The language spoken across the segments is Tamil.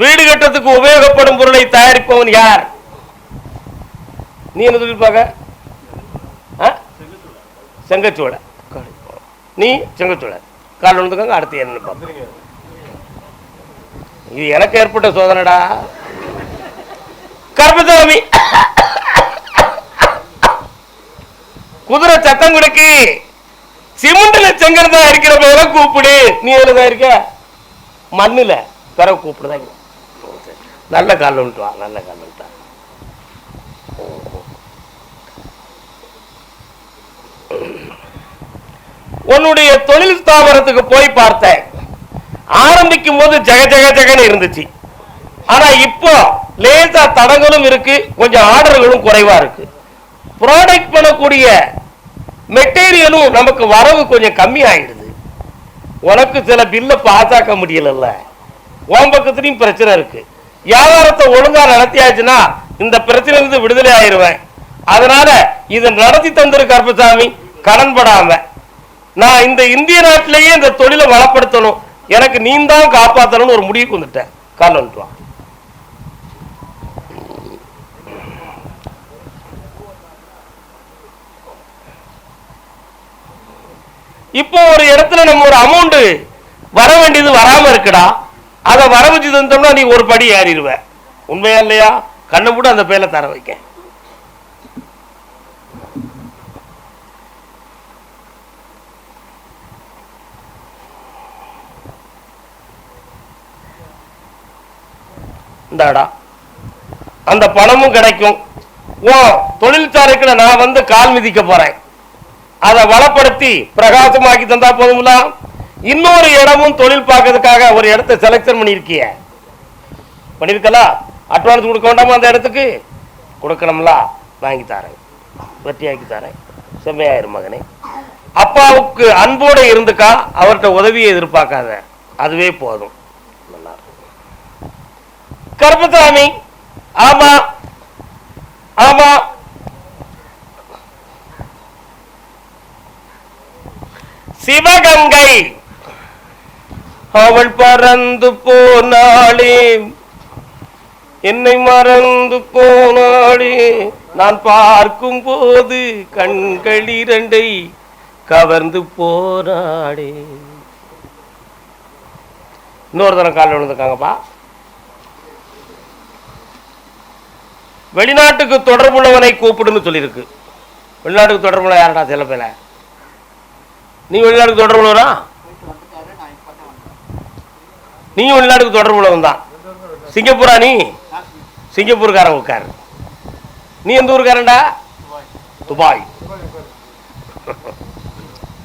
வீடு கட்டுறதுக்கு உபயோகப்படும் பொருளை தயாரிப்பவன் யார்? நீ என்ன தொழில் பார்க்க செங்கச்சூளை நீ செங்கச்சூளை கால் விழுந்துக்கங்க அடுத்து என்ன பார்ப்போம். இது எனக்கு ஏற்பட்ட சோதனைடா. கர்மசாமி குதிரை சத்தம் கொடுக்கு சிமெண்ட்ல செங்கல் தான் இருக்கிற பேர கூப்பிடு. நீ எதுலதான் இருக்க மண்ணுல. பிறகு கூப்பிடுதான் நல்ல கால் நல்ல கால் உன்னுடைய தொழில் ஸ்தாபனத்துக்கு போய் பார்த்தேன். ஆரம்பிக்கும் போது ஜெக ஜெக ஜெகன்னு இருந்துச்சு. ஆனா இப்போ லேசா தடங்களும் இருக்கு கொஞ்சம் ஆர்டர்களும் குறைவா இருக்கு. ப்ராடக்ட் பண்ணக்கூடிய மெட்டீரியலும் நமக்கு வரவு கொஞ்சம் கம்மி ஆயிடுது உனக்கு சில பில்லை பாஸ் ஆக்க முடியலல்ல. உன் பக்கத்துலயும் பிரச்சனை இருக்கு. வியாபாரத்தை ஒழுங்கா நடத்தியாச்சுன்னா இந்த பிரச்சனை இருந்து விடுதலை ஆயிடுவேன் அதனால இதை நடத்தி தந்திரு கருப்பசாமி கடன் படாம நான் இந்த இந்திய நாட்டிலேயே இந்த தொழிலை வளப்படுத்தணும். எனக்கு நீ தான் காப்பாற்றணும்னு ஒரு முடிவுக்கு வந்துட்டேன். காரணம் இப்போ ஒரு இடத்துல நம்ம ஒரு அமௌண்ட் வர வேண்டியது வராம இருக்குடா. அதை வர வச்சு தந்தோம்னா நீ ஒரு படி ஏறிடுவ. உண்மையா இல்லையா? கண்ணை மூட அந்த பேல தர வைக்க. இந்தாடா. அந்த பணமும் கிடைக்கும். ஓ தொழிற்சாலைக்குள்ள நான் வந்து கால் மிதிக்க போறேன். அதை வளப்படுத்தி பிரகாசமாக்கி தந்தா போதுங்களா? இன்னொரு இடமும் தொழில் பார்க்கறதுக்காக ஒரு இடத்தை செலக்ஷன் பண்ணியிருக்கிய. பண்ணியிருக்கலா? அட்வான்ஸ் கொடுக்க வேண்டாமா அந்த இடத்துக்கு? கொடுக்கணும்ல? வாங்கி தரேன். வெட்டியாக்கி தரேன். செம்மையாயிரு மகனே. அப்பாவுக்கு அன்போடு இருந்துக்கா? அவர்கிட்ட உதவியை எதிர்பார்க்காத. அதுவே போதும். நல்லா கருப்பசாமி ஆமா ஆமா. சிவகங்கை. அவள் பறந்து போனாளே. என்னை மறந்து போனாளே. நான் பார்க்கும் போது கண்கள் இரண்டை கவர்ந்து போனாளே. இன்னொரு தரம் காலில் விழுந்துருக்காங்கப்பா. வெளிநாட்டுக்கு தொடர்புள்ளவனை கூப்பிடுன்னு சொல்லியிருக்கு. வெளிநாட்டுக்கு தொடர்புள்ள யாரடா சில பேல நீ வெளிநாட்டுக்கு தொடர்புள்ளவரா? நீயும் வெளிநாட்டுக்கு தொடர்புள்ளவன் தான் சிங்கப்பூரா நீ? சிங்கப்பூர்காரன் உட்காரு நீ எந்த ஊருக்காரன்டா துபாய்.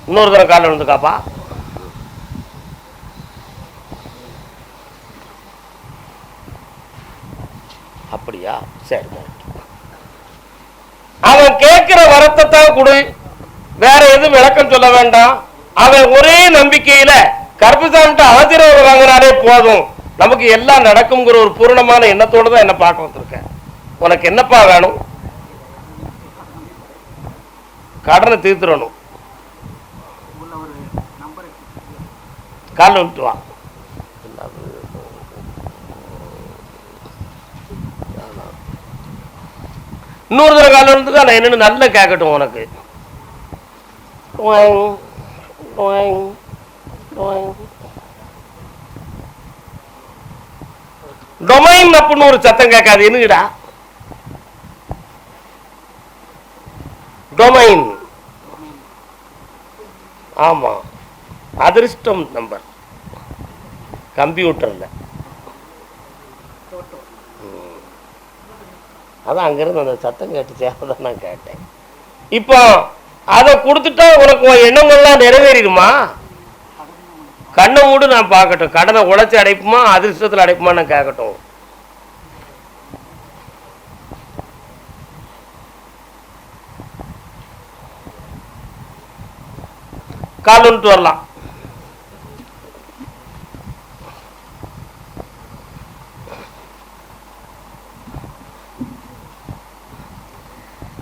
இன்னொரு தரம் காலில் விழுந்துக்காப்பா அப்படியா? சரி சரி. அவன் கேட்கிற வரத்தை தான் கொடு. வேற எதுவும் விளக்கம் சொல்ல வேண்டாம். அவன் ஒரே நம்பிக்கையில கருப்புசாமிட்ட ஆசீர்வாதம் வாங்கினாலே போதும். நமக்கு எல்லாம் நடக்குங்கிற ஒரு பூரணமான எண்ணத்தோடு தான் என்ன பார்க்க வந்திருக்கேன். உனக்கு என்னப்பா வேணும்? கடனை தீர்த்துடணும். காலில் விட்டு வா. இன்னொரு தடவை காலில் விழுந்துக்கா நான் என்னன்னு நல்லா கேட்கட்டும் உனக்கு. வாங்க டொமைன் அப்படின்னு ஒரு சத்தம் கேட்காது என்னடா டொமைன். ஆமா. அதிர்ஷ்டம் நம்பர். கம்ப்யூட்டர்ல. அதான் அங்கிருந்து அந்த சத்தம் கேட்டுச்சே அதான் நான் கேட்டேன். இப்போ அதை கொடுத்துட்டா உனக்கு எண்ணங்கள்லாம் எண்ணங்கள்லாம் நிறைவேறிடுமா? கண்ணை மூடு நான் பார்க்கட்டும். கடனை உழைச்சி அடைப்புமா அதிர்ஷ்டத்தில் அடைப்புமா நான் கேட்கட்டும். கால் வரலாம்.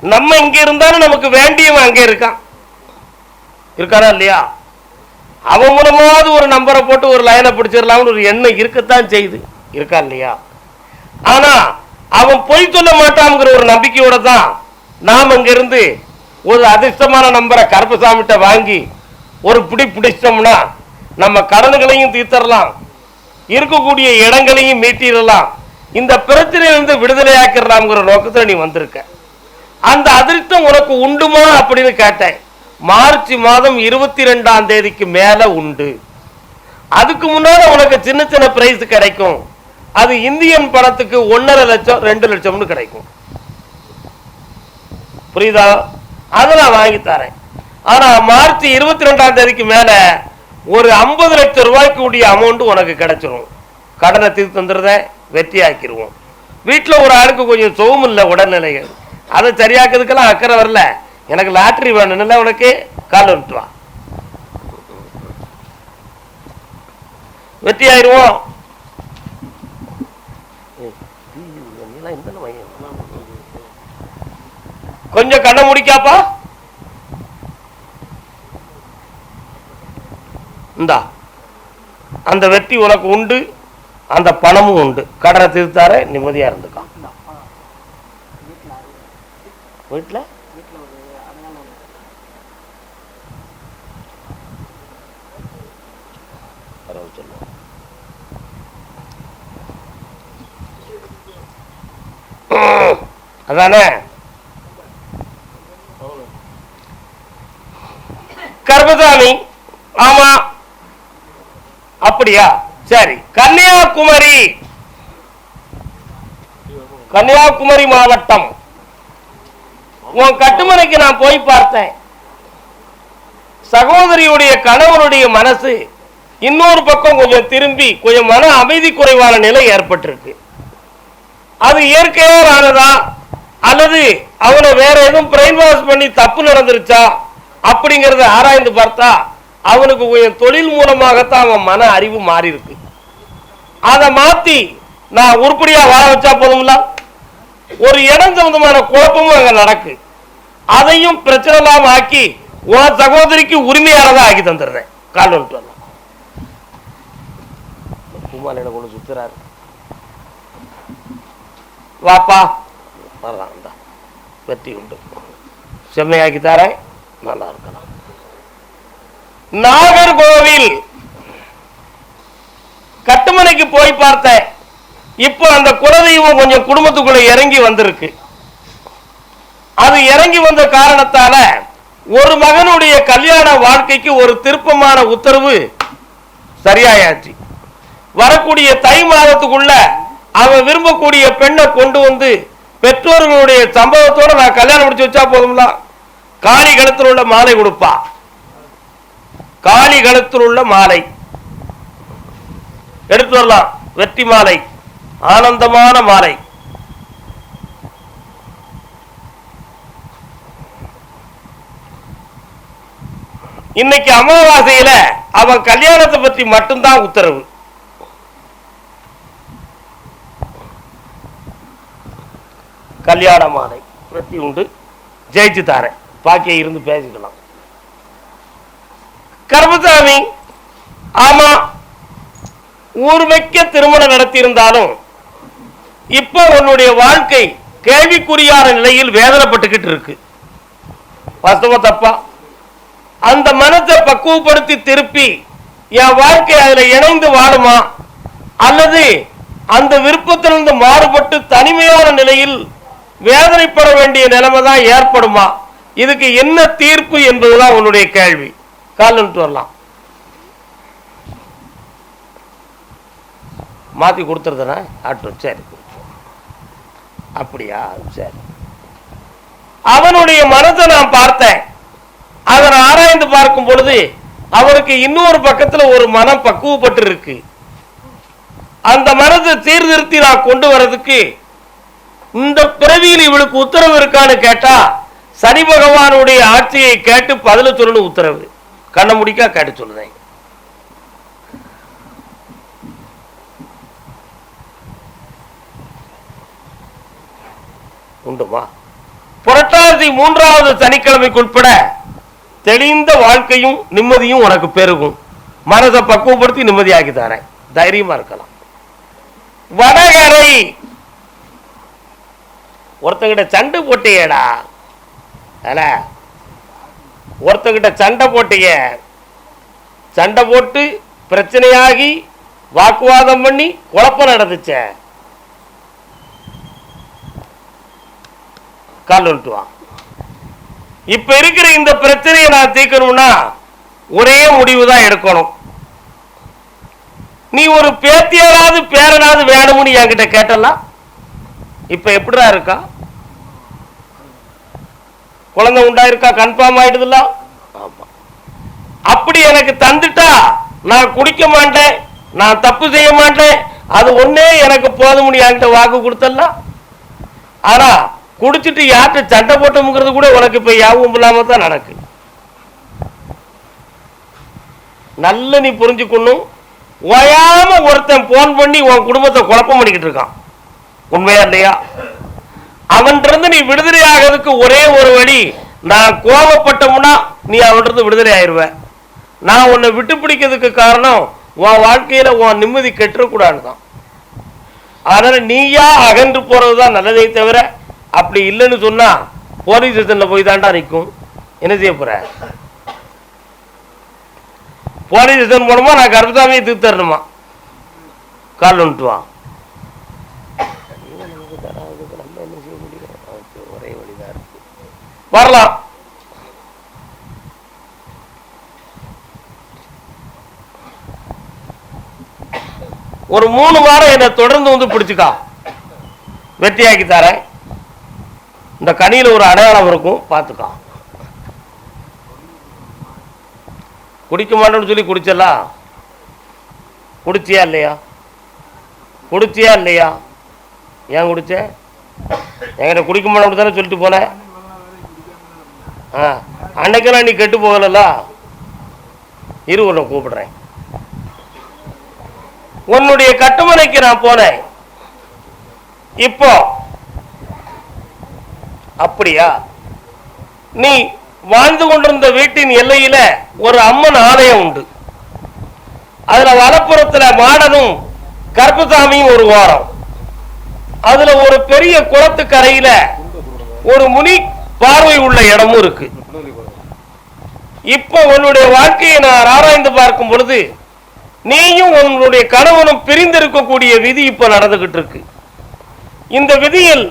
நம்ம இங்க இருந்தாலும் நமக்கு வேண்டியவன் அங்க இருக்கான். இருக்காரா இல்லையா? அவன் மூலமாவது ஒரு நம்பரை போட்டு ஒரு லைனை பிடிச்சிடலாம்னு ஒரு எண்ணம் இருக்கத்தான் செய்யுது. இருக்கா இல்லையா? ஆனா அவன் பொய் சொல்ல மாட்டான்ங்கிற ஒரு நம்பிக்கையோட தான் நாம் அங்கிருந்து ஒரு அதிர்ஷ்டமான நம்பரை கருப்பசாமிகிட்ட வாங்கி ஒரு பிடி பிடிச்சோம்னா நம்ம கடன்களையும் தீர்த்தரலாம். இருக்கக்கூடிய இடங்களையும் மீட்டிடலாம். இந்த பிரச்சனையிலிருந்து விடுதலையாக்கிறலாம்ங்கிற நோக்கத்தில் நீ வந்திருக்க. அந்த அதிர்ஷ்டம் உனக்கு உண்டுமா அப்படின்னு கேட்டேன். மார்ச் மாதம் இருபத்தி ரெண்டாம் தேதிக்கு மேல உண்டு. அதுக்கு முன்னால உனக்கு சின்ன சின்ன பிரைஸ் கிடைக்கும். அது இந்தியன் பணத்துக்கு ஒன்னரை லட்சம் ரெண்டு லட்சம்னு கிடைக்கும். புரியுதா? அதை நான் வாங்கி தரேன். ஆனா மார்ச் இருபத்தி ரெண்டாம் தேதிக்கு மேல ஒரு ஐம்பது லட்சம் ரூபாய்க்கு உடைய அமௌண்ட் உனக்கு கிடைச்சிரும். கடனை தீர்த்து தந்துடுறேன் வெற்றி ஆக்கிடுவோம் வீட்டில் ஒரு ஆளுக்கு கொஞ்சம் சுகம் இல்லை உடல்நிலைகள். அதை சரியாக்குறதுக்கெல்லாம் அக்கறை வரல. எனக்கு லாட்ரி வேணும்ல உனக்கு கால் விட்டு வா வெற்றி ஆயிடுவோம் கொஞ்சம் கண்ணை முடிக்காப்பா. இந்தா அந்த வெற்றி உனக்கு உண்டு அந்த பணமும் உண்டு. கடனை தீர்த்தார நிம்மதியா இருந்துக்கான் வீட்டில் அதானே? கர்மசாமி ஆமா. அப்படியா? சரி. கன்னியாகுமரி. கன்னியாகுமரி மாவட்டம். உன் கட்டுமனைக்கு நான் போய் பார்த்தேன். சகோதரியுடைய கணவனுடைய மனசு இன்னொரு பக்கம் கொஞ்சம் திரும்பி கொஞ்சம் மன அமைதி குறைவான நிலை ஏற்பட்டிருக்கு. அது இயற்கையோரானதா அல்லது அவனை வேற எதுவும் பிரெயின் வாஷ் பண்ணி தப்பு நடந்துருச்சா? அப்படிங்கிறத ஆராய்ந்து பார்த்தா அவனுக்கு கொஞ்சம் தொழில் மூலமாகத்தான் அவன் மன அறிவு மாறி இருக்கு அதை மாத்தி நான் உருப்படியா வாழ வச்சா போதும்ல? ஒரு இடம் சம்பந்தமான குழப்பமும் அங்க நடக்கு. அதையும் பிரச்சனை இல்லாம ஆக்கி உன் சகோதரிக்கு உரிமையானதா ஆக்கி தந்துடுறேன். கால் வந்துட்டு வரலாம். பூமாலையில கொண்டு சுத்துறாரு. வாப்பா. வரலாம் இந்தா. வெற்றி உண்டு. செம்மையாக்கி தரேன் நல்லா இருக்கலாம். நாகர்கோவில். கட்டுமனைக்கு போய் பார்த்தேன் இப்போ அந்த குலதெய்வம் கொஞ்சம் குடும்பத்துக்குள்ள இறங்கி வந்திருக்கு. அது இறங்கி வந்த காரணத்தால ஒரு மகனுடைய கல்யாண வாழ்க்கைக்கு ஒரு திருப்பமான உத்தரவு சரியாயாச்சு. வரக்கூடிய தை மாதத்துக்குள்ள அவன் விரும்பக்கூடிய பெண்ணை கொண்டு வந்து பெற்றோர்களுடைய சம்பவத்தோட நான் கல்யாணம் முடிச்சு வச்சா போதும்ல? காளி கழுத்தில் உள்ள மாலை கொடுப்பா. காளி கழுத்தில் உள்ள மாலை. எடுத்து வரலாம். வெற்றி மாலை. ஆனந்தமான மாலை. இன்னைக்கு அமாவாசையில அவன் கல்யாணத்தை பத்தி மட்டும்தான் உத்தரவு. கல்யாண மாலை பிரத்தி உண்டு. ஜெயிச்சு தாரேன். பாக்கிய இருந்து பேசிக்கலாம். கருமசாமி ஆமா ஊர்மைக்க திருமணம் நடத்தியிருந்தாலும் இப்போ உன்னுடைய வாழ்க்கை கேள்விக்குறியான நிலையில் வேதனைப்பட்டுக்கிட்டு இருக்கு. வாஸ்தவ தப்பா? அந்த மனத்தை பக்குவப்படுத்தி திருப்பி என் வாழ்க்கை அதுல இணைந்து வாழுமா? அல்லது அந்த விருப்பத்திலிருந்து மாறுபட்டு தனிமையான நிலையில் வேதனைப்பட வேண்டிய நிலைமை தான் ஏற்படுமா? இதுக்கு என்ன தீர்ப்பு என்பதுதான் உன்னுடைய கேள்வி. காலன்ட்டு வரலாம். மாத்தி கொடுத்துருதுனா ஆட்டும் சரி. அப்படியா? சரி. அவனுடைய மனதை நான் பார்த்தேன். அதனை ஆராய்ந்து பார்க்கும் பொழுது அவனுக்கு இன்னொரு பக்கத்துல ஒரு மனம் பக்குவப்பட்டு இருக்கு அந்த மனதை சீர்திருத்தி நான் கொண்டு வர்றதுக்கு இந்த பிறவியில் இவளுக்கு உத்தரவு இருக்கான்னு கேட்டா சனி பகவானுடைய ஆட்சியை கேட்டு பதில சொல்லணும் உத்தரவு. கண்ண முடிக்கா கேட்டு சொல்லுதேன் உண்டுமா? புரட்டாசி மூன்றாவது சனிக்கிழமைக்கு உட்பட தெளிந்த வாழ்க்கையும் நிம்மதியும் உனக்கு பெருகும். மனதை பக்குவப்படுத்தி நிம்மதியாக்கி தரேன். தைரியமா இருக்கலாம். ஒருத்தங்கிட்ட சண்டை போட்டியடா. அல ஒருத்தங்கிட்ட சண்டை போட்டிய. சண்டை போட்டு பிரச்சனையாகி வாக்குவாதம் பண்ணி குழப்பம் நடந்துச்ச. கால் வந்துட்டுவான் இப்ப இருக்கிற இந்த பிரச்சனையை நான் தீர்க்கணும்னா ஒரே முடிவு தான் எடுக்கணும். நீ ஒரு பேத்தியாவது பேரனாவது வேணும்னு என்கிட்ட கேட்டலாம் இப்ப எப்படிடா இருக்கா? குழந்தை உண்டாயிருக்கா? கன்ஃபார்ம் ஆயிடுதுல்ல? ஆமா. அப்படி எனக்கு தந்துட்டா நான் குடிக்க மாட்டேன் நான் தப்பு செய்ய மாட்டேன் அது ஒண்ணே எனக்கு போதும்னு என்கிட்ட வாக்கு கொடுத்தல ஆனா குடிச்சிட்டு யார்கிட்ட சண்டை போட்டோம்ங்கிறது கூட உனக்கு இப்ப யாவும் இல்லாம தான் நடக்கு. நல்ல நீ புரிஞ்சுக்கணும். ஓயாம ஒருத்தன் போன் பண்ணி உன் குடும்பத்தை குழப்பம் பண்ணிக்கிட்டு இருக்கான். உண்மையா இல்லையா? அவன்கிட்ட நீ விடுதலை ஆகிறதுக்கு ஒரே ஒரு வழி நான் கோபப்பட்டோம்னா நீ அவன்கிட்ட விடுதலை ஆயிடுவேன் நான் உன்னை விட்டு பிடிக்கிறதுக்கு காரணம் உன் வாழ்க்கையில உன் நிம்மதி கெட்டுறக்கூடாதுதான். அதனால நீயா அகன்று போறதுதான் நல்லதே தவிர அப்படி இல்லைன்னு சொன்னா போலீஸ் ஸ்டேஷன்ல போய் தாண்டா நிற்கும் என்ன செய்ய போற? போலீஸ் ஸ்டேஷன் போனோமா நான் கருப்பசாமியை தீர்த்தரணுமா கால் வந்துட்டு வா ஒரே வழிதான் இருக்கு வரலாம். ஒரு மூணு வாரம் என்னை தொடர்ந்து வந்து பிடிச்சுக்கா. வெட்டியாக்கி தரேன். இந்த கனியில ஒரு அடையாளம் இருக்கும் பார்த்துக்கா. குடிக்க மாட்டேன்னு சொல்லி குடிச்சல குடிச்சியா இல்லையா? குடிச்சியா இல்லையா? ஏன் குடிச்ச? என்கிட்ட குடிக்க மாட்டேன்னு தானே சொல்லிட்டு போனேன் ஆ அன்னைக்கெல்லாம் நீ கெட்டு போகலல்ல? இரு உன்னை கூப்பிடுறேன். உன்னுடைய கட்டுமனைக்கு நான் போனேன். இப்போ அப்படியா? நீ வாழ்ந்து கொண்டிருந்த வீட்டின் எல்லையில ஒரு அம்மன் ஆலயம் உண்டு. அதுல வலப்புறத்துல மாடனும் கருப்புசாமியும் ஒரு ஓரம். அதுல ஒரு பெரிய குளத்துக்கரையில ஒரு முனி பார்வை உள்ள இடமும் இருக்கு. இப்போ உன்னுடைய வாழ்க்கையை நான் ஆராய்ந்து பார்க்கும் பொழுது நீயும் உன்னுடைய கணவனும் பிரிந்திருக்கக்கூடிய விதி இப்ப நடந்துகிட்டு இருக்கு. இந்த விதியில்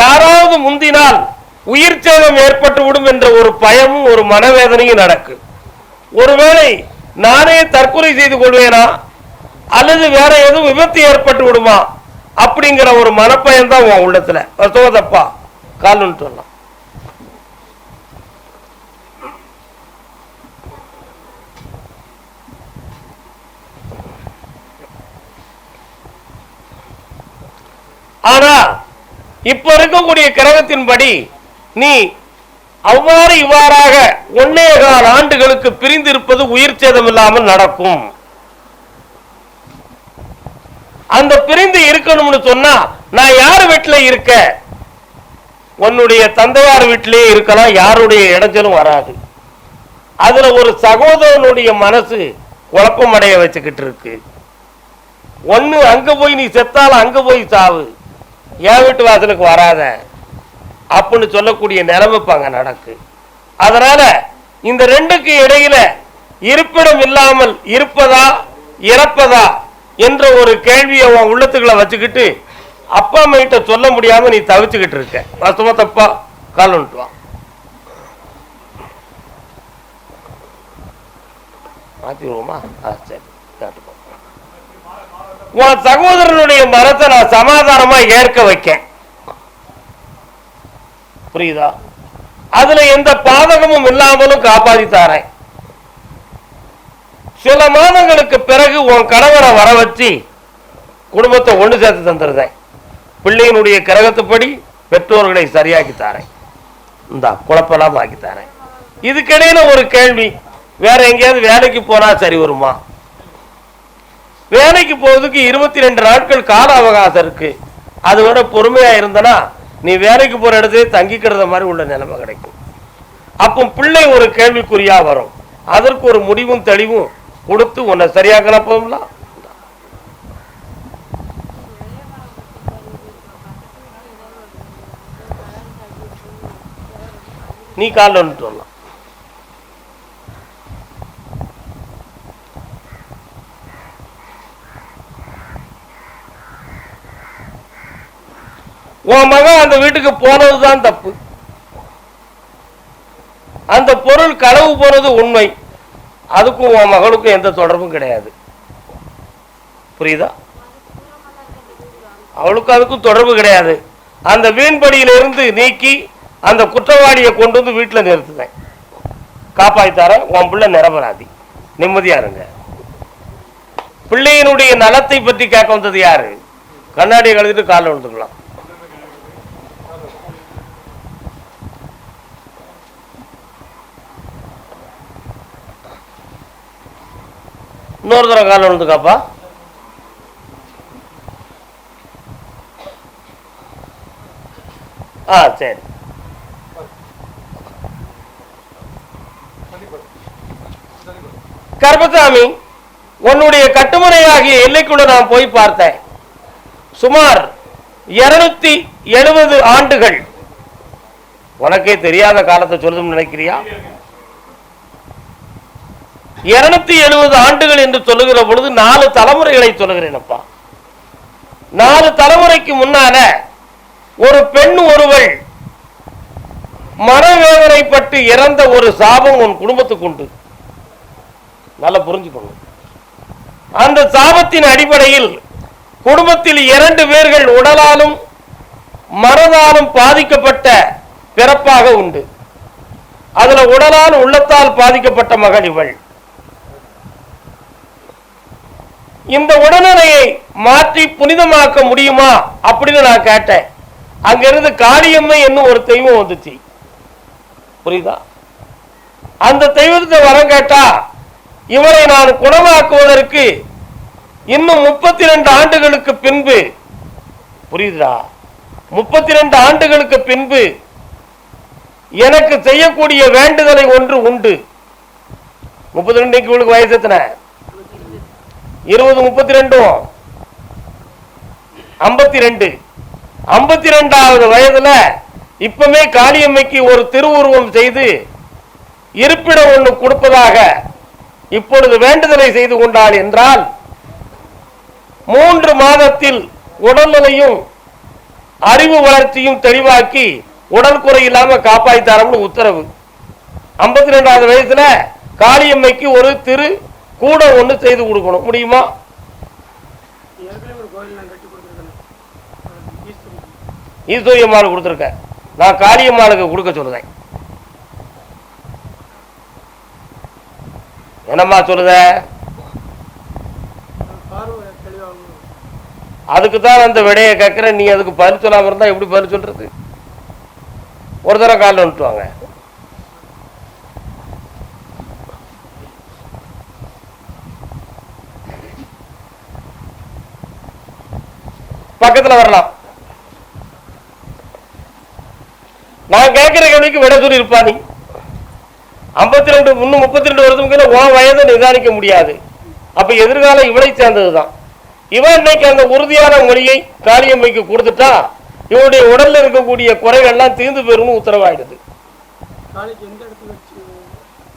யாராவது முந்தினால் உயிர் சேதம் ஏற்பட்டு விடும் என்ற ஒரு பயமும் ஒரு மனவேதனையும் நடக்கு. ஒருவேளை நானே தற்கொலை செய்து கொள்வேனா? அல்லது வேற எதுவும் விபத்து ஏற்பட்டு விடுமா? அப்படிங்கிற ஒரு மனப்பயம் தான் உன் உள்ளத்துல. சோதப்பா கால்னு சொல்லலாம். ஆனா இப்ப இருக்கக்கூடிய கிரகத்தின்படி நீ அவ்வாறு இவ்வாறாக ஒன்னே கால் ஆண்டுகளுக்கு பிரிந்திருப்பது உயிர் சேதம் இல்லாமல் நடக்கும். அந்த பிரிந்து இருக்கணும்னு சொன்னா நான் யார் வீட்டுல இருக்க? உன்னுடைய தந்தையார் வீட்டிலேயே இருக்கலாம் யாருடைய இடைஞ்சலும் வராது. அதுல ஒரு சகோதரனுடைய மனசு குழப்பமடைய வச்சுக்கிட்டு இருக்கு. ஒன்னு அங்க போய் நீ செத்தாலும் அங்க போய் சாவு. என் வீட்டு வாசலுக்கு வராத. அப்படின்னு சொல்லக்கூடிய நிலைமை நடக்கு. அதனால இந்த ரெண்டுக்கு இடையில இருப்பிடம் இல்லாமல் இருப்பதா இறப்பதா என்ற ஒரு கேள்வியை உன் உள்ளத்துக்குள்ள வச்சுக்கிட்டு அப்பா அம்மிட்ட சொல்ல முடியாம நீ தவிச்சுக்கிட்டு இருக்க. வாஸ்தவமா தப்பா கால் மாத்திடுவோமா ஆ சரி. உன் சகோதரனுடைய மரத்தை நான் சமாதானமா ஏற்க வைக்க புரியுதா? அதுல எந்த பாதகமும் இல்லாமலும் காப்பாத்தி தாரேன். சில மாதங்களுக்கு பிறகு உன் கணவரை வர வச்சு குடும்பத்தை ஒண்ணு சேர்த்து தந்துருதேன். பிள்ளையினுடைய கிரகத்துப்படி பெற்றோர்களை சரியாக்கி தாரேன். இந்த குழப்பெல்லாம் ஆக்கி தாரேன். இதுக்கிடையில ஒரு கேள்வி வேற எங்கேயாவது வேலைக்கு போனா சரி வருமா? வேலைக்கு போகிறதுக்கு இருபத்தி ரெண்டு நாட்கள் கால அவகாசம் இருக்கு. அது வர பொறுமையா இருந்தனா நீ வேலைக்கு போற இடத்துல தங்கிக்கிறத மாதிரி உள்ள நிலைமை கிடைக்கும். அப்போ பிள்ளை ஒரு கேள்விக்குறியா வரும். அதற்கு ஒரு முடிவும் தெளிவும் கொடுத்து உன்னை சரியாக்கலாம் போதுங்களா நீ காலில் வந்துட்டு வரலாம். உன் மகன் அந்த வீட்டுக்கு போனதுதான் தப்பு. அந்த பொருள் களவு போனது உண்மை. அதுக்கும் உன் மகளுக்கும் எந்த தொடர்பும் கிடையாது. புரியுதா? அவளுக்கும் அதுக்கும் தொடர்பு கிடையாது. அந்த வீண்படியிலிருந்து நீக்கி அந்த குற்றவாளியை கொண்டு வந்து வீட்டில் நிறுத்துனேன் காப்பாய்த்தார உன் பிள்ளை நிரபராதி. நிம்மதியா இருங்க. பிள்ளையினுடைய நலத்தை பற்றி கேட்க வந்தது யாரு? கண்ணாடியை கழுதிட்டு காலில் விழுந்துக்கலாம் இன்னொரு தடவை காலில் விழுந்துக்காப்பா ஆ சரி. கர்பசாமி உன்னுடைய கட்டுமுறையாகிய எல்லைக்குள்ள நான் போய் பார்த்தேன். சுமார் இருநூத்தி எழுபது ஆண்டுகள். உனக்கே தெரியாத காலத்தை சொல்லணும்னு நினைக்கிறியா? இருநூத்தி எழுபது ஆண்டுகள் என்று சொல்லுகிற பொழுது நாலு தலைமுறைகளை சொல்லுகிறேன் அப்பா. நாலு தலைமுறைக்கு முன்னால ஒரு பெண் ஒருவள் மனவேதனைப்பட்டு இறந்த ஒரு சாபம் உன் குடும்பத்துக்கு உண்டு. நல்லா புரிஞ்சுக்கணும் அந்த சாபத்தின் அடிப்படையில் குடும்பத்தில் இரண்டு பேர்கள் உடலாலும் மனதாலும் பாதிக்கப்பட்ட பிறப்பாக உண்டு. அதுல உடலால் உள்ளத்தால் பாதிக்கப்பட்ட மகள் இவள். இந்த உடனடியை மாற்றி புனிதமாக்க முடியுமா அப்படின்னு நான் கேட்டேன். அங்கிருந்து காளியம்மை என்னும் ஒரு தெய்வம் வந்துச்சு. புரியுதா? அந்த தெய்வத்தை வரம் கேட்டா இவரை நான் குணமாக்குவதற்கு இன்னும் முப்பத்தி ரெண்டு ஆண்டுகளுக்கு பின்பு புரியுதா முப்பத்தி ரெண்டு ஆண்டுகளுக்கு பின்பு எனக்கு செய்யக்கூடிய வேண்டுதலை ஒன்று உண்டு. முப்பத்தி ரெண்டு இவளுக்கு வயசு எத்தனை? இருபது முப்பத்தி ரெண்டும் ஐம்பத்தி ரெண்டு. ஐம்பத்தி ரெண்டாவது வயதுல இப்பமே காளியம்மைக்கு ஒரு திருவுருவம் செய்து இருப்பிடம் ஒன்று கொடுப்பதாக இப்பொழுது வேண்டுதலை செய்து கொண்டாள் என்றால் மூன்று மாதத்தில் உடல்நிலையும் அறிவு வளர்ச்சியும் தெளிவாக்கி உடல் குறை இல்லாம காப்பாய்த்தாரம்னு உத்தரவு. ஐம்பத்தி ரெண்டாவது வயசுல காளியம்மைக்கு ஒரு திரு கூட ஒன்று செய்து கொடுக்கணும். முடியுமா? ஈஸ்வரியம்மாள் கொடுத்துருக்கேன். நான் காளியம்மாளுக்கு கொடுக்க சொல்லுதேன். என்னம்மா சொல்லுத? அதுக்கு தான் அந்த விடையை கேட்குறேன். நீ அதுக்கு பதில் சொல்லாமல் இருந்தால் எப்படி பதில் சொல்றது? ஒரு தடவை காலில் வாங்க. பக்கத்துல வரலாம். நான் கேட்கிற கேள்விக்கு விட சொல்லி இருப்பா நீ. ஐம்பத்தி ரெண்டு இன்னும் முப்பத்தி ரெண்டு வருஷத்துக்கு உன் வயதை நிதானிக்க முடியாது. அப்ப எதிர்காலம் இவளை சேர்ந்ததுதான். இவன் இன்னைக்கு அந்த உறுதியான மொழியை காளியம்மைக்கு கொடுத்துட்டா இவனுடைய உடல்ல இருக்கக்கூடிய குறைகள்லாம் தீர்ந்து போயிரும்னு உத்தரவாயிடுது.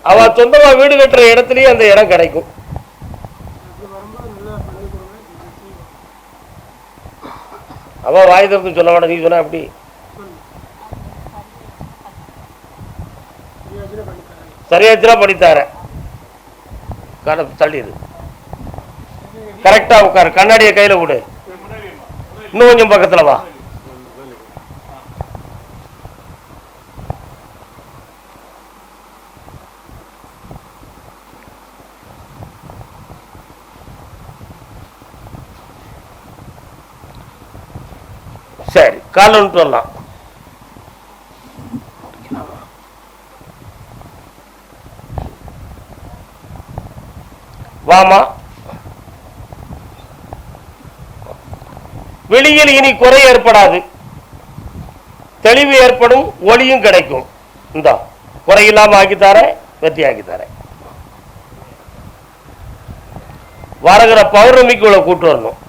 அவ சொந்தமா வீடு கட்டுற இடத்துலயே அந்த இடம் கிடைக்கும் அப்படி வரும்போது நல்லா பண்ணி கொடுங்க இது செய்வோம். அவ வாய் திறந்து சொல்ல வேண்டாம் நீ சொன்ன அப்படி சொல்லு சரியாச்சுன்னா பண்ணி தரேன் சரியாச்சுனா தள்ளிடு. கரெக்டா உட்காரு. கண்ணாடியை கையில விடு இன்னும் கொஞ்சம் பக்கத்துல வா. சரி காலை விட்டு வரலாம். வாமா. வெளியில் இனி குறை ஏற்படாது. தெளிவு ஏற்படும் ஒளியும் கிடைக்கும். இந்த குறையில்லாம ஆக்கி தரேன் வெற்றி ஆக்கி தரேன். வருகிற பௌர்ணமிக்கு உள்ள கூட்டு வரணும்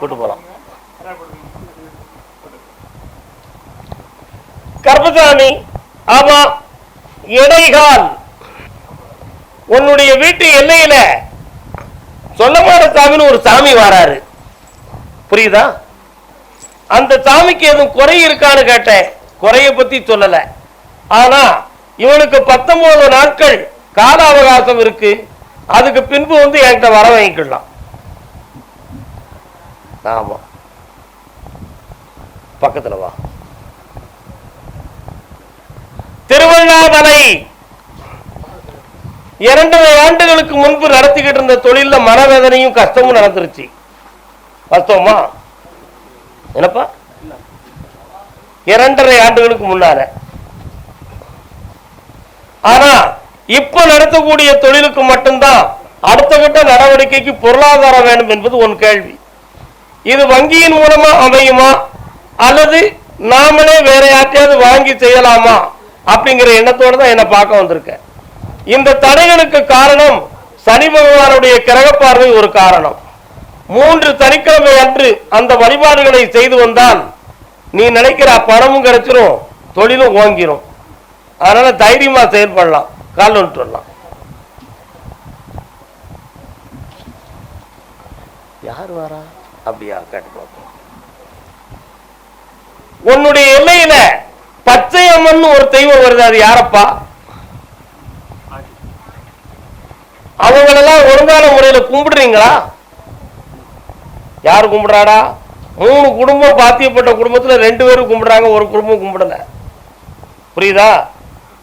கூட்டு போலாம் கருப்பசாமி ஆமா இடைகால் உன்னுடைய வீட்டு எல்லையில சொல்லமான சாமின்னு ஒரு சாமி வராரு. புரியுதா? அந்த சாமிக்கு எதுவும் குறை இருக்கான்னு கேட்டேன். குறைய பத்தி சொல்லல. ஆனா இவனுக்கு பத்தொன்பது நாட்கள் கால அவகாசம் இருக்கு. அதுக்கு பின்பு வந்து என்கிட்ட வர வாங்கிக்கலாம். ஆமா. பக்கத்துல வா. திருவண்ணாமலை. இரண்டரை ஆண்டுகளுக்கு முன்பு நடத்திக்கிட்டு இருந்த தொழில மனவேதனையும் கஷ்டமும் நடந்துருச்சு. வாஸ்தவமா? என்னப்பா? இரண்டரை ஆண்டுகளுக்கு முன்னால. ஆனா இப்ப நடத்தக்கூடிய தொழிலுக்கு மட்டும்தான் அடுத்த கட்ட நடவடிக்கைக்கு பொருளாதாரம் வேண்டும் என்பது ஒன் கேள்வி. இது வங்கியின் மூலமா அமையுமா? அல்லது நாமளே வேற யார்ட்டையாவது வாங்கி செய்யலாமா? அப்படிங்கிற எண்ணத்தோட தான் என்னை பார்க்க வந்திருக்கேன். இந்த தடைகளுக்கு காரணம் சனி பகவானுடைய கிரக பார்வை ஒரு காரணம். மூன்று சனிக்கிழமை அன்று அந்த வழிபாடுகளை செய்து வந்தால் நீ நினைக்கிற பணமும் கிடைச்சிரும் தொழிலும் ஓங்கிரும். அதனால தைரியமா செயல்படலாம் கால் வந்துட்டு வரலாம் யார் வரா? அப்படியா கேட்டு பார்ப்போம் உன்னுடைய எல்லையில பச்சை அம்மன் ஒரு தெய்வம் வருது அது யாரப்பா? அவங்களெல்லாம் ஒழுங்கான முறையில கும்பிடுறீங்களா? யார் கும்பிடுறாடா? மூணு குடும்பம் பாத்தியப்பட்ட குடும்பத்துல ரெண்டு பேரும் கும்பிடுறாங்க ஒரு குடும்பம் கும்பிடல. புரியுதா?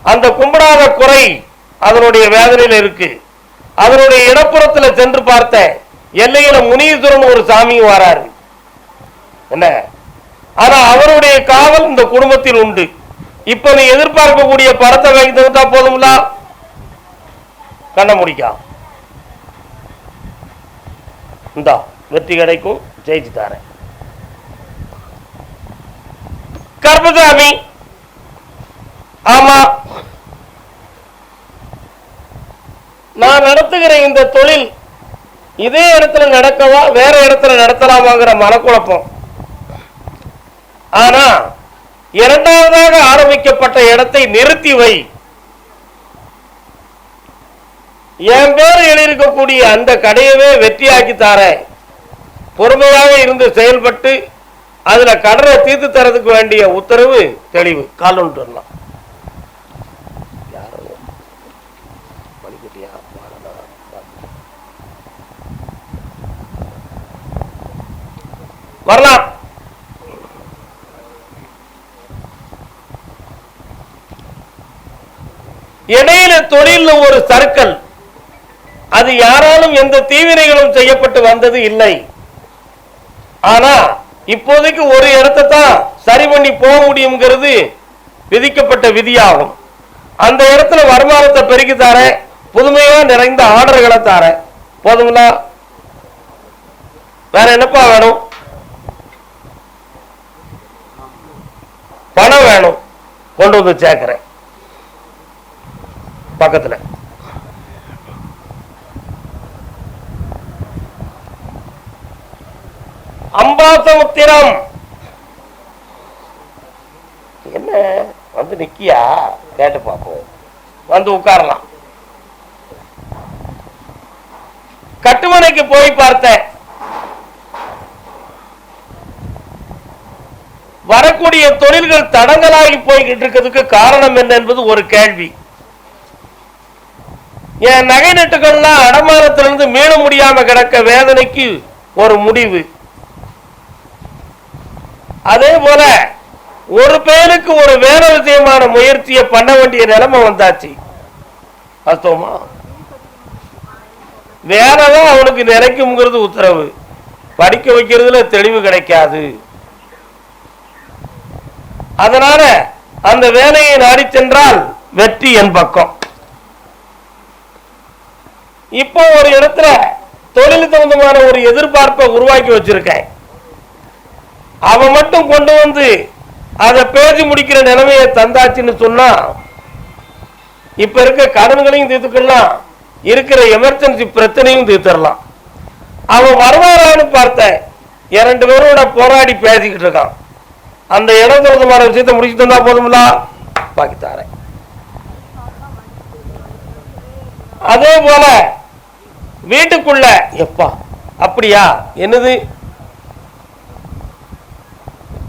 அந்த கும்பிடாத குறை அதனுடைய வேதனையில இருக்கு. அதனுடைய இடப்புறத்துல சென்று பார்த்தேன். எல்லையில முனீஸ்வரன் ஒரு சாமியும் வராரு. என்ன? ஆனா அவருடைய காவல் இந்த குடும்பத்தில் உண்டு. இப்ப நீ எதிர்பார்க்கக்கூடிய படத்தை வாங்கி தந்தா போதும்ல? கண்ண முடிக்கா. இந்தா வெற்றி கிடைக்கும் ஜெயிச்சு தாரேன். கர்மசாமி ஆமா. நான் நடத்துகிற இந்த தொழில் இதே இடத்துல நடக்கவா வேற இடத்துல நடத்தலாமாங்கிற மனக்குழப்பம். ஆனா இரண்டாவதாக ஆரம்பிக்கப்பட்ட இடத்தை நிறுத்தி வை. என் பேர் எழுதியிருக்கக்கூடிய அந்த கடையவே வெற்றியாக்கி தார பொறுமையாக இருந்து செயல்பட்டு அதுல கடனை தீர்த்து தரதுக்கு வேண்டிய உத்தரவு தெளிவு. கால் வரலாம். வரலாம். இடையில தொழில் ஒரு சர்க்கிள். அது யாராலும் எந்த தீவினைகளும் செய்யப்பட்டு வந்தது இல்லை. ஆனா இப்போதைக்கு ஒரு இடத்தை தான் சரி பண்ணி போக முடியுங்கிறது விதிக்கப்பட்ட விதியாகும். அந்த இடத்துல வருமானத்தை பெருக்கி தரேன் புதுமையா நிறைந்த ஆர்டர்களை தரேன் போதுங்களா வேற என்னப்பா வேணும்? பணம் வேணும். கொண்டு வந்து சேர்க்கிறேன். பக்கத்துல. அம்பாசமுத்திரம் என்ன? வந்து நிக்கியா? கேட்டு பார்ப்போம். வந்து உட்காரலாம். கட்டுமனைக்கு போய் பார்த்தேன். வரக்கூடிய தொழில்கள் தடங்கலாகி போய்கிட்டு இருக்கிறதுக்கு காரணம் என்ன என்பது ஒரு கேள்வி. என் நகை நட்டுகள்லாம் அடமானத்திலிருந்து மீள முடியாம கிடக்க வேதனைக்கு ஒரு முடிவு. அதே போல ஒரு பேருக்கு ஒரு வேற விஷயமான முயற்சியை பண்ண வேண்டிய நிலைமை வந்தாச்சு. வாஸ்தவமா? வேலைதான் அவனுக்கு நிறைக்கும்ங்கிறது உத்தரவு. படிக்க வைக்கிறதுல தெளிவு கிடைக்காது. அதனால அந்த வேலையை நாடி சென்றால் வெற்றி என் பக்கம். இப்போ ஒரு இடத்துல தொழில் சம்பந்தமான ஒரு எதிர்பார்ப்பை உருவாக்கி வச்சிருக்கேன். அவன் மட்டும் கொண்டு வந்து அதை பேசி முடிக்கிற நிலைமையை தந்தாச்சுன்னு சொன்னா இப்ப இருக்க கடன்களையும் தீர்த்துக்கலாம் இருக்கிற எமர்ஜென்சி பிரச்சனையும் தீர்த்தரலாம் அவன் வருவாரான்னு பார்த்தேன். இரண்டு பேரோட போராடி பேசிக்கிட்டு இருக்கான். அந்த இடம் சம்பந்தமான விஷயத்தை முடிச்சு தந்தா போதும்ல? பாக்கித்தாரேன் அதே போல வீட்டுக்குள்ள. எப்பா? அப்படியா? என்னது?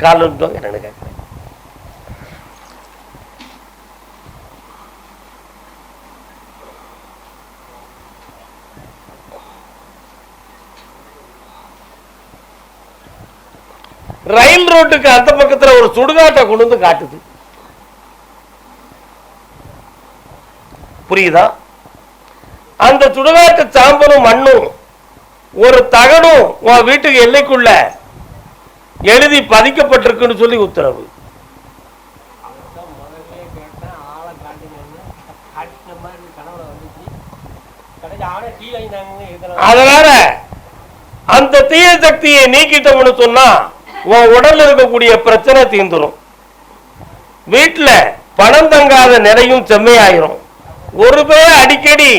கால் என்னன்னு கேட்கிறேன். ரயில் ரோட்டுக்கு அந்த பக்கத்துல ஒரு சுடுகாட்டை கொண்டு வந்து காட்டுது. புரியுதா? அந்த சுடுகாட்டு சாம்பலும் மண்ணும் ஒரு தகடும் உன் வீட்டுக்கு எல்லைக்குள்ள எழுதி பதிக்கப்பட்டிருக்குன்னு சொல்லி உத்தரவு. அதனால அந்த தீய சக்தியை நீக்கிட்டோம்னு சொன்னா உன் உடல்ல இருக்கக்கூடிய பிரச்சனை தீந்துரும். வீட்டுல பணம் தங்காத நிறையும் செம்மையாயிரும். ஒரு பேர் அடிக்கடி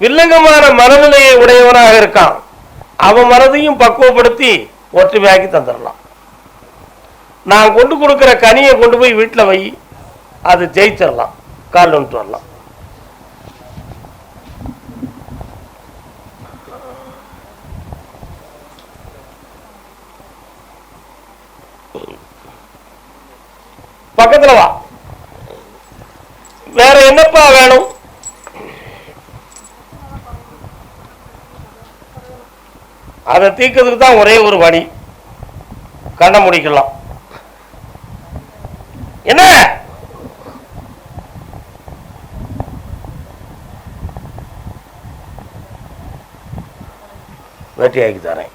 வில்லங்கமான மனநிலையை உடையவனாக இருக்கான். அவன் மனதையும் பக்குவப்படுத்தி ஒற்றுமையாக்கி தந்துடலாம். நான் கொண்டு கொடுக்கிற கனியை கொண்டு போய் வீட்டில் வை. அது ஜெயிச்சிடலாம். காலில் வந்துட்டு வரலாம். பக்கத்துல வா. வேற என்னப்பா வேணும்? அதை தீர்க்கிறதுக்கு தான் ஒரே ஒரு வழி. கண்ண முடிக்கலாம். என்ன? வெட்டியாக்கி தரேன்.